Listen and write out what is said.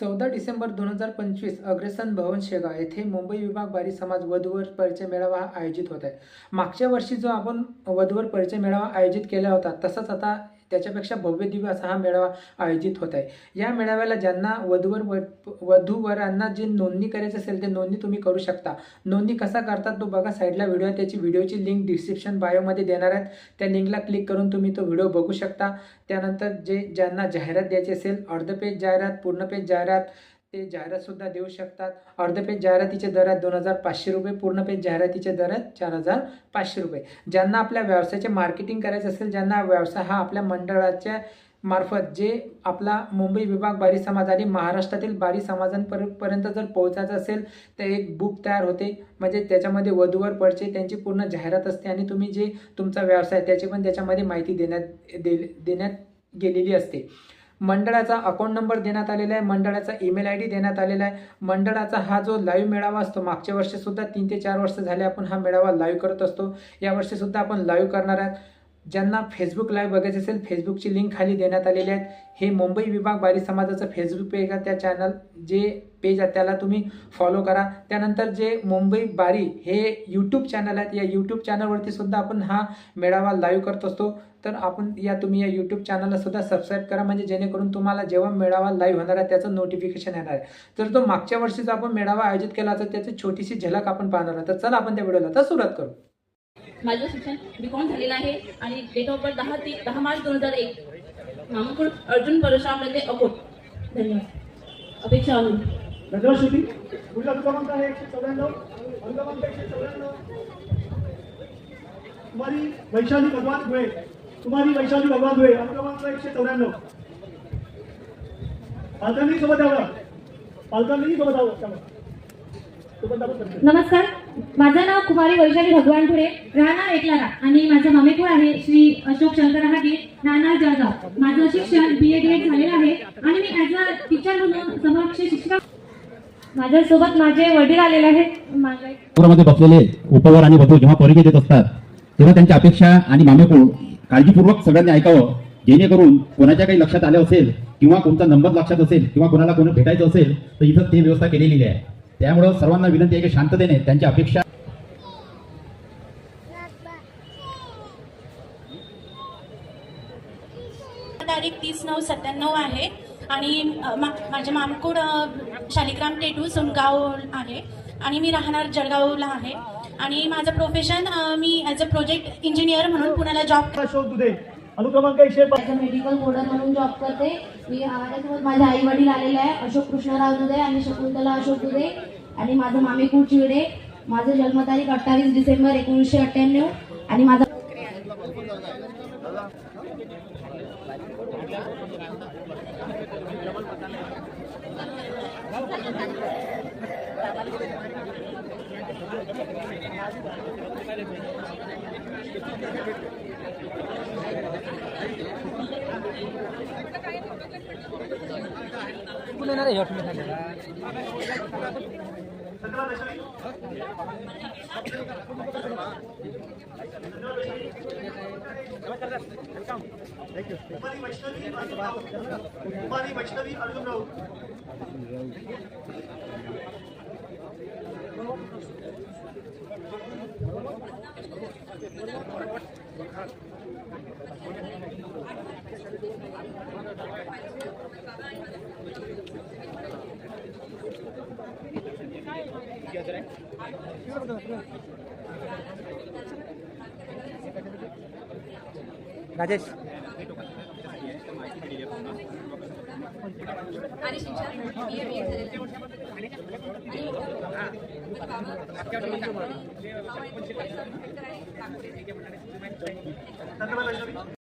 चौदा डिसेंबर दोन हजार पंचवीस अग्रसन भवन शेगाव येथे मुंबई विभाग बारी समाज वधूवर परिचय मेळावा हा आयोजित होत आहे. मागच्या वर्षी जो आपण वधूवर परिचय मेळावा आयोजित केला होता तसंच आता त्याच्यापेक्षा भव्य दिव्य असा हा मेळावा आयोजित होत आहे. या मेळाव्याला ज्यांना वधूवर व- वधूवरांना जे नोंदणी करायची असेल ते नोंदणी तुम्ही करू शकता. नोंदणी कसा करतात तो बघा साईडला व्हिडिओ आहे त्याची व्हिडिओची लिंक डिस्क्रिप्शन बायोमध्ये देणार आहेत. त्या लिंकला क्लिक करून तुम्ही तो व्हिडिओ बघू शकता. त्यानंतर जे ज्यांना जाहिरात द्यायची असेल अर्ध पेज जाहिरात पूर्ण पेज जाहिरात ते जाहिरातसुद्धा देऊ शकतात. अर्ध पेज जाहिरातीच्या दरात दोन हजार पाचशे रुपये पूर्ण पेज जाहिरातीच्या दरात चार हजार पाचशे रुपये. ज्यांना आपल्या व्यवसायाचे मार्केटिंग करायचं असेल ज्यांना व्यवसाय हा आपल्या मंडळाच्या मार्फत जे आपला मुंबई विभाग बारी समाज आणि महाराष्ट्रातील बारी समाजांपर्यंत जर पोहोचायचं असेल तर एक बुक तयार होते. म्हणजे त्याच्यामध्ये वधूवर पडचे त्यांची पूर्ण जाहिरात असते आणि तुम्ही जे तुमचा व्यवसाय त्याची पण त्याच्यामध्ये माहिती देण्यात दे देण्यात गेलेली असते. मंडळाचा अकाउंट नंबर देण्यात आलेला आहे मंडळाचा ईमेल आय डी देण्यात आलेला आहे. मंडळाचा हा जो लाईव्ह मेळावा असतो मागच्या वर्षीसुद्धा तीन ते चार वर्ष झाले आपण हा मेळावा लाईव्ह करत असतो. या वर्षीसुद्धा आपण लाईव्ह करणार आहात. ज्यांना फेसबुक लाईव्ह बघायचं असेल फेसबुकची लिंक खाली देण्यात आलेली आहेत. हे मुंबई विभाग बारी समाजाचं फेसबुक पेज आहे त्या चॅनल जे पेज आहे त्याला तुम्ही फॉलो करा. त्यानंतर जे मुंबई बारी हे यूट्यूब चॅनल आहेत या यूट्यूब चॅनलवरती सुद्धा आपण हा मेळावा लाईव्ह करत असतो. तर आपण या तुम्ही या यूट्यूब चॅनलला सुद्धा सबस्क्राईब करा. म्हणजे जेणेकरून तुम्हाला जेव्हा मेळावा लाईव्ह होणार आहे त्याचं नोटिफिकेशन येणार आहे. तर तो मागच्या वर्षीचा आपण मेळावा आयोजित केला तर त्याची छोटीशी झलक आपण पाहणार आहोत. तर चला आपण त्या व्हिडिओला तर सुरुवात करू. माझं शिक्षण बी कॉम झालेलं आहे आणि डेट ऑफ बर्थ दहा ती दहा मार्च दोन हजार एक. मामापूर अर्जुन परशुराममध्ये अकोट. धन्यवाद. अपेक्षा अनु धन्यवाद पुढला क्रमांक आहे एकशे चौऱ्याण्णव क्रमांक एकशे चौऱ्याण्णव. कुमारी वैशाली भगवान धुळे. कुमारी वैशाली भगवान धुळे क्रमांक एकशे चौऱ्याण्णव. पालकांनी सोबत यावं. पालकांनी सोबत यावं. सोबत. नमस्कार. माझं नाव कुमारी वैशाली भगवान पुढे राहणार एकलारा आणि माझं मामेकूळ आहे श्री अशोक शंकर हागे राहणार जळगाव. माझं शिक्षण बी ए ग्रेड झालेलं आहे आणि मी ॲज अ टीचर म्हणून समक्ष शिक्षक माझ्यासोबत माझे वडील आलेले आहेत. माझा बसलेले उपवर आणि वधू जेव्हा परिचय देत असतात तेव्हा त्यांच्या अपेक्षा आणि मामेकूळ काळजीपूर्वक सगळ्यांनी ऐकावं जेणेकरून कोणाच्या काही लक्षात आलं असेल किंवा कोणता नंबर लक्षात असेल किंवा कोणाला कोणी भेटायचं असेल तर इथं ते व्यवस्था केलेली आहे. त्यामुळं सर्वांना विनंती आहे की शांततेने त्यांच्या अपेक्षा तारीख तीस नऊ सत्त्याण्णव आहे. आणि माझे मामकूड शालिग्राम टेटू सुनगाव आहे. आणि मी राहणार जळगावला आहे. आणि माझं प्रोफेशन मी ॲज अ प्रोजेक्ट इंजिनियर म्हणून पुण्याला जॉब अशोक दुधे अनुक्रमांक एकशे पाच. मेडिकल कोडर म्हणून जॉब करते. मी माझ्यासोबत माझे आई वडील आलेले आहे अशोक कृष्णराव दुधे आणि शकुंतला अशोक दुधे. आणि माझं मामेकूळ चिवडे माझं जन्मतारीख अठ्ठावीस डिसेंबर एकोणीसशे अठ्ठ्याण्णव. आणि माझा वैष्णवी अर्जुन राऊत. वैष्णवी अर्जुनराव राजेश धन्यवाद